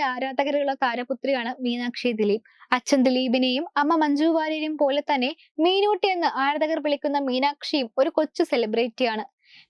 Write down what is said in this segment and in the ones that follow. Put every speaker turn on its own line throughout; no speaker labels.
പ്രായമുള്ള താരപുത്രിയാണ് മീനാക്ഷി ദിലീപ്. അച്ഛൻ ദിലീപിനെയും അമ്മ മഞ്ജു വാര്യരെയും പോലെ തന്നെ മീനൂട്ടി എന്ന് ആരാധകർ വിളിക്കുന്ന മീനാക്ഷിയും ഒരു കൊച്ചു സെലിബ്രിറ്റിയാണ്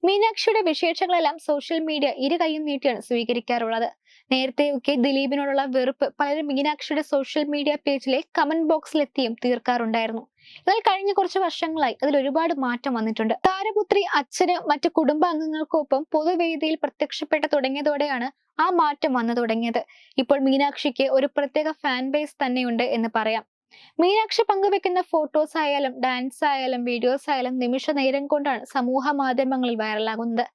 മീനാക്ഷിയുടെ വിശേഷങ്ങളെല്ലാം സോഷ്യൽ മീഡിയ ഇരു കൈയും നീട്ടിയാണ് സ്വീകരിക്കാറുള്ളത്. നേരത്തെയൊക്കെ ദിലീപിനോടുള്ള വെറുപ്പ് പലരും മീനാക്ഷിയുടെ സോഷ്യൽ മീഡിയ പേജിലെ കമന്റ് ബോക്സിലെത്തിയും തീർക്കാറുണ്ടായിരുന്നു. എന്നാൽ കഴിഞ്ഞ കുറച്ച് വർഷങ്ങളായി അതിൽ ഒരുപാട് മാറ്റം വന്നിട്ടുണ്ട്. താരപുത്രി അച്ഛന് മറ്റു കുടുംബാംഗങ്ങൾക്കൊപ്പം പൊതുവേദിയിൽ പ്രത്യക്ഷപ്പെട്ടു തുടങ്ങിയതോടെയാണ് ആ മാറ്റം വന്നു തുടങ്ങിയത്. ഇപ്പോൾ മീനാക്ഷിക്ക് ഒരു പ്രത്യേക ഫാൻ ബേസ് തന്നെയുണ്ട് എന്ന് പറയാം. മീനാക്ഷി പങ്കുവെക്കുന്ന ഫോട്ടോസ് ആയാലും ഡാൻസ് ആയാലും വീഡിയോസ് ആയാലും നിമിഷ നേരം കൊണ്ടാണ് സമൂഹ മാധ്യമങ്ങളിൽ വൈറലാകുന്നത്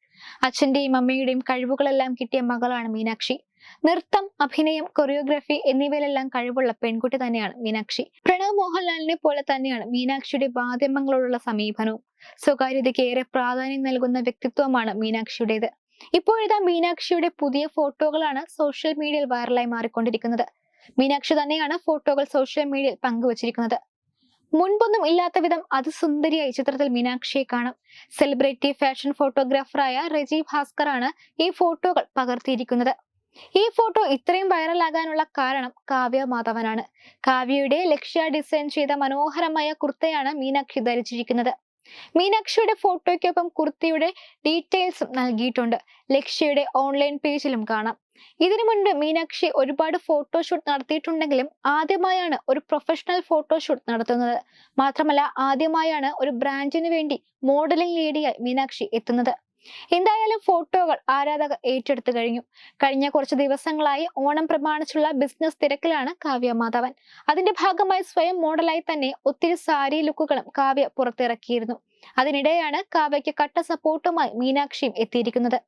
അച്ഛന്റെയും അമ്മയുടെയും കഴിവുകളെല്ലാം കിട്ടിയ മകളാണ് മീനാക്ഷി. നൃത്തം അഭിനയം കൊറിയോഗ്രഫി എന്നിവയിലെല്ലാം കഴിവുള്ള പെൺകുട്ടി തന്നെയാണ് മീനാക്ഷി. പ്രണവ് മോഹൻലാലിനെ പോലെ തന്നെയാണ് മീനാക്ഷിയുടെ മാധ്യമങ്ങളോടുള്ള സമീപനവും. സ്വകാര്യതയ്ക്ക് ഏറെ പ്രാധാന്യം നൽകുന്ന വ്യക്തിത്വമാണ് മീനാക്ഷിയുടേത്. ഇപ്പോഴിതാ മീനാക്ഷിയുടെ പുതിയ ഫോട്ടോകളാണ് സോഷ്യൽ മീഡിയയിൽ വൈറലായി മാറിക്കൊണ്ടിരിക്കുന്നത്. മീനാക്ഷി തന്നെയാണ് ഫോട്ടോകൾ സോഷ്യൽ മീഡിയയിൽ പങ്കുവച്ചിരിക്കുന്നത്. മുൻപൊന്നും ഇല്ലാത്ത വിധം അതിസുന്ദരിയായി ചിത്രത്തിൽ മീനാക്ഷിയെ കാണാം. സെലിബ്രിറ്റി ഫാഷൻ ഫോട്ടോഗ്രാഫറായ റെജി ഭാസ്കർ ആണ് ഈ ഫോട്ടോകൾ പകർത്തിയിരിക്കുന്നത്. ഈ ഫോട്ടോ ഇത്രയും വൈറലാകാനുള്ള കാരണം കാവ്യ മാധവനാണ്. കാവ്യയുടെ ലക്ഷ്യ ഡിസൈൻ ചെയ്ത മനോഹരമായ കുർത്തയാണ് മീനാക്ഷി ധരിച്ചിരിക്കുന്നത്. മീനാക്ഷിയുടെ ഫോട്ടോയ്ക്കൊപ്പം കുർത്തിയുടെ ഡീറ്റെയിൽസും നൽകിയിട്ടുണ്ട്. ലക്ഷ്യയുടെ ഓൺലൈൻ പേജിലും കാണാം. ഇതിനു മുൻപ് മീനാക്ഷി ഒരുപാട് ഫോട്ടോഷൂട്ട് നടത്തിയിട്ടുണ്ടെങ്കിലും ആദ്യമായാണ് ഒരു പ്രൊഫഷണൽ ഫോട്ടോഷൂട്ട് നടത്തുന്നത്. മാത്രമല്ല ആദ്യമായാണ് ഒരു ബ്രാൻഡിന് വേണ്ടി മോഡലിംഗ് ലേഡിയായി മീനാക്ഷി എത്തുന്നത്. എന്തായാലും ഫോട്ടോകൾ ആരാധകർ ഏറ്റെടുത്തു കഴിഞ്ഞു. കഴിഞ്ഞ കുറച്ച് ദിവസങ്ങളായി ഓണം പ്രമാണിച്ചുള്ള ബിസിനസ് തിരക്കിലാണ് കാവ്യ മാധവൻ. അതിന്റെ ഭാഗമായി സ്വയം മോഡലായി തന്നെ ഒത്തിരി സാരി ലുക്കുകളും കാവ്യ പുറത്തിറക്കിയിരുന്നു. അതിനിടെയാണ് കാവ്യയ്ക്ക് കട്ട സപ്പോർട്ടുമായി മീനാക്ഷിയും എത്തിയിരിക്കുന്നത്.